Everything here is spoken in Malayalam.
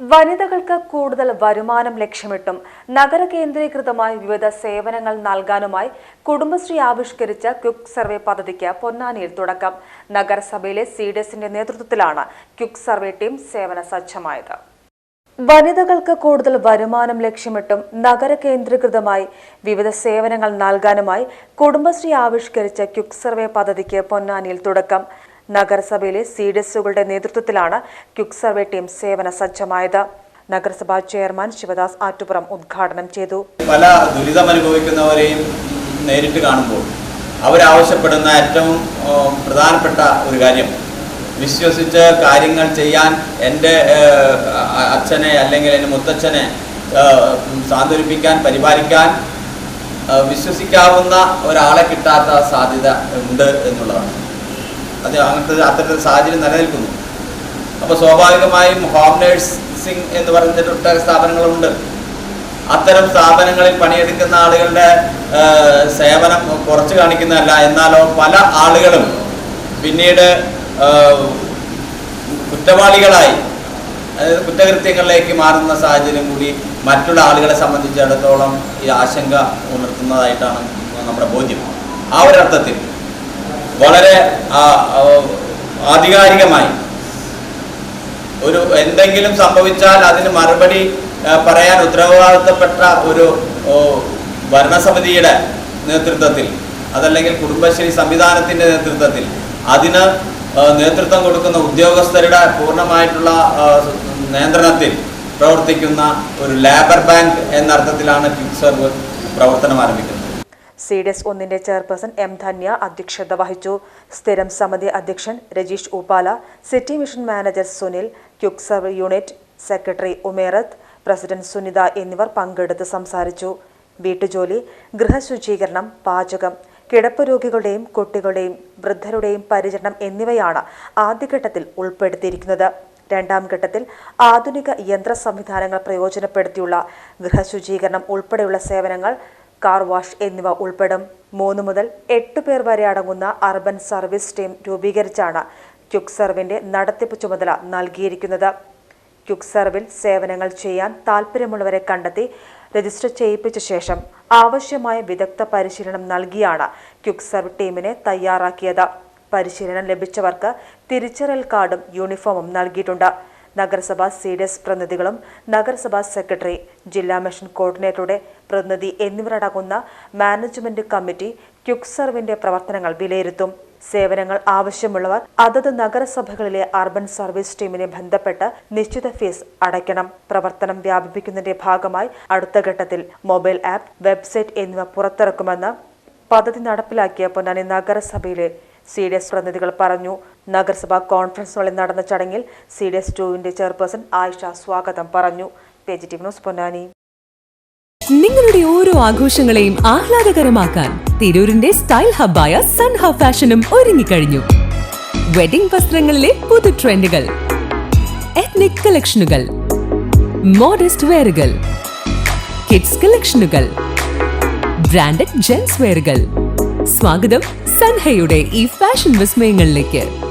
വനിതകൾക്ക് കൂടുതൽ വരുമാനം ലക്ഷ്യമിട്ടും നഗര കേന്ദ്രീകൃതമായി വിവിധ സേവനങ്ങൾ നൽകാനുമായി കുടുംബശ്രീ ആവിഷ്കരിച്ച ക്വിക്ക് സർവേ പദ്ധതിക്ക് പൊന്നാനിയിൽ തുടക്കം. നഗരസഭയിലെ സീഡസിന്റെ നേതൃത്വത്തിലാണ് ക്യുക് സർവേ ടീം സേവന സജ്ജമായത്. വനിതകൾക്ക് കൂടുതൽ വരുമാനം ലക്ഷ്യമിട്ടും നഗര കേന്ദ്രീകൃതമായി വിവിധ സേവനങ്ങൾ നൽകാനുമായി കുടുംബശ്രീ ആവിഷ്കരിച്ച ക്യുക് സർവേ പദ്ധതിക്ക് പൊന്നാനിയിൽ തുടക്കം. നഗരസഭയിലെ സി ഡി എസുകളുടെ നേതൃത്വത്തിലാണ് ക്യുക് സർവേ ടീം സേവന സജ്ജമായത്. നഗരസഭാ ചെയർമാൻ ശിവദാസ് ആറ്റുപുറം ഉദ്ഘാടനം ചെയ്തു. പല ദുരിതമനുഭവിക്കുന്നവരെയും നേരിട്ട് കാണുമ്പോൾ അവരാവശ്യപ്പെടുന്ന ഏറ്റവും പ്രധാനപ്പെട്ട ഒരു കാര്യം വിശ്വസിച്ച് കാര്യങ്ങൾ ചെയ്യാൻ എന്റെ അച്ഛനെ അല്ലെങ്കിൽ എന്റെ മുത്തച്ഛനെ സാന്ത്വനിപ്പിക്കാൻ പരിപാലിക്കാൻ വിശ്വസിക്കാവുന്ന ഒരാളെ കിട്ടാത്ത സാധ്യത ഉണ്ട് എന്നുള്ളതാണ്. അത് അങ്ങനത്തെ അത്തരത്തിൽ സാഹചര്യം നിലനിൽക്കുന്നു. അപ്പോൾ സ്വാഭാവികമായും ഹോം നേഴ്സിംഗ് എന്ന് പറഞ്ഞിട്ട് ഒട്ടേറെ സ്ഥാപനങ്ങളുണ്ട്. അത്തരം സ്ഥാപനങ്ങളിൽ പണിയെടുക്കുന്ന ആളുകളുടെ സേവനം കുറച്ച് കാണിക്കുന്നതല്ല. എന്നാലോ പല ആളുകളും പിന്നീട് കുറ്റവാളികളായി അതായത് കുറ്റകൃത്യങ്ങളിലേക്ക് മാറുന്ന സാഹചര്യം കൂടി മറ്റുള്ള ആളുകളെ സംബന്ധിച്ചിടത്തോളം ഈ ആശങ്ക ഉണർത്തുന്നതായിട്ടാണ് നമ്മുടെ ബോധ്യം. ആ ഒരർത്ഥത്തിൽ വളരെ ആധികാരികമായി. ഒരു എന്തെങ്കിലും സംഭവിച്ചാൽ അതിന് മറുപടി പറയാൻ ഉത്തരവാദിത്തപ്പെട്ട ഒരു ഭരണസമിതിയുടെ നേതൃത്വത്തിൽ അതല്ലെങ്കിൽ കുടുംബശ്രീ സംവിധാനത്തിന്റെ നേതൃത്വത്തിൽ അതിന് നേതൃത്വം കൊടുക്കുന്ന ഉദ്യോഗസ്ഥരുടെ പൂർണമായിട്ടുള്ള നിയന്ത്രണത്തിൽ പ്രവർത്തിക്കുന്ന ഒരു ലേബർ ബാങ്ക് എന്നർത്ഥത്തിലാണ് ക്വിക്ക് സർവ് പ്രവർത്തനം ആരംഭിക്കുന്നത്. സി ഡി എസ് ഒന്നിന്റെ ചെയർപേഴ്സൺ എം ധന്യ അധ്യക്ഷത വഹിച്ചു. സ്ഥിരം സമിതി അധ്യക്ഷൻ Rajeesh Upala city mission manager Sunil quick serve unit secretary Umerath president Sunitha എന്നിവർ പങ്കെടുത്ത് സംസാരിച്ചു. വീട്ടുജോലി ഗൃഹശുചീകരണം പാചകം കിടപ്പ് രോഗികളുടെയും കുട്ടികളുടെയും വൃദ്ധരുടെയും പരിചരണം എന്നിവയാണ് ആദ്യഘട്ടത്തിൽ ഉൾപ്പെടുത്തിയിരിക്കുന്നത്. രണ്ടാം ഘട്ടത്തിൽ ആധുനിക യന്ത്ര സംവിധാനങ്ങൾ പ്രയോജനപ്പെടുത്തിയുള്ള ഗൃഹശുചീകരണം ഉൾപ്പെടെയുള്ള സേവനങ്ങൾ കാർ വാഷ് എന്നിവ ഉൾപ്പെടും. മൂന്ന് മുതൽ എട്ട് പേർ വരെ അടങ്ങുന്ന അർബൻ സർവീസ് ടീം രൂപീകരിച്ചാണ് ക്യുക് സർവിന്റെ നടത്തിപ്പ് ചുമതല നൽകിയിരിക്കുന്നത്. ക്യുക് സർവിൽ സേവനങ്ങൾ ചെയ്യാൻ താൽപ്പര്യമുള്ളവരെ കണ്ടെത്തി രജിസ്റ്റർ ചെയ്യിപ്പിച്ച ശേഷം ആവശ്യമായ വിദഗ്ധ പരിശീലനം നൽകിയാണ് ക്യുക് സർവ് ടീമിനെ തയ്യാറാക്കിയത്. പരിശീലനം ലഭിച്ചവർക്ക് തിരിച്ചറിയൽ കാർഡും യൂണിഫോമും നൽകിയിട്ടുണ്ട്. നഗരസഭാ സി ഡി എസ് പ്രതിനിധികളും നഗരസഭാ സെക്രട്ടറി ജില്ലാ മിഷൻ കോർഡിനേറ്ററുടെ പ്രതിനിധി എന്നിവരടങ്ങുന്ന മാനേജ്മെന്റ് കമ്മിറ്റി ക്യുക്സർവിന്റെ പ്രവർത്തനങ്ങൾ വിലയിരുത്തും. സേവനങ്ങൾ ആവശ്യമുള്ളവർ അതത് നഗരസഭകളിലെ അർബൻ സർവീസ് ടീമിനെ ബന്ധപ്പെട്ട് നിശ്ചിത ഫീസ് അടയ്ക്കണം. പ്രവർത്തനം വ്യാപിപ്പിക്കുന്നതിന്റെ ഭാഗമായി അടുത്ത ഘട്ടത്തിൽ മൊബൈൽ ആപ്പ് വെബ്സൈറ്റ് എന്നിവ പുറത്തിറക്കുമെന്ന് പദ്ധതി നടപ്പിലാക്കിയ പൊന്നാനി നഗരസഭയിലെ സി ഡി എസ് പ്രതിനിധികൾ പറഞ്ഞു. നഗരസഭാ കോൺഫറൻസ് ഹാളിൽ നടന്ന ചടങ്ങിൽ സി ഡി എസ് ടുവിന്റെ ചെയർപേഴ്സൺ ആയിഷ സ്വാഗതം പറഞ്ഞു. ന്യൂസ് പൊന്നാനി. നിങ്ങളുടെ ഓരോ ആഘോഷങ്ങളെയും ആഹ്ലാദകരമാക്കാൻ തിരൂരിന്റെ സ്റ്റൈൽ ഹബ്ബായ സൺ ഹബ് ഫാഷനും ഒരുങ്ങിക്കഴിഞ്ഞു. വെഡിംഗ് വസ്ത്രങ്ങളിലെ പുതു ട്രെൻഡുകൾ എത്നിക് കളക്ഷനുകൾ മോഡസ്റ്റ് വെയറുകൾ കിഡ്സ് കളക്ഷനുകൾ ബ്രാൻഡഡ് ജെൻസ് വെയറുകൾ സ്വാഗതം സൻഹയുടെ ഈ ഫാഷൻ വിസ്മയങ്ങളിലേക്ക്.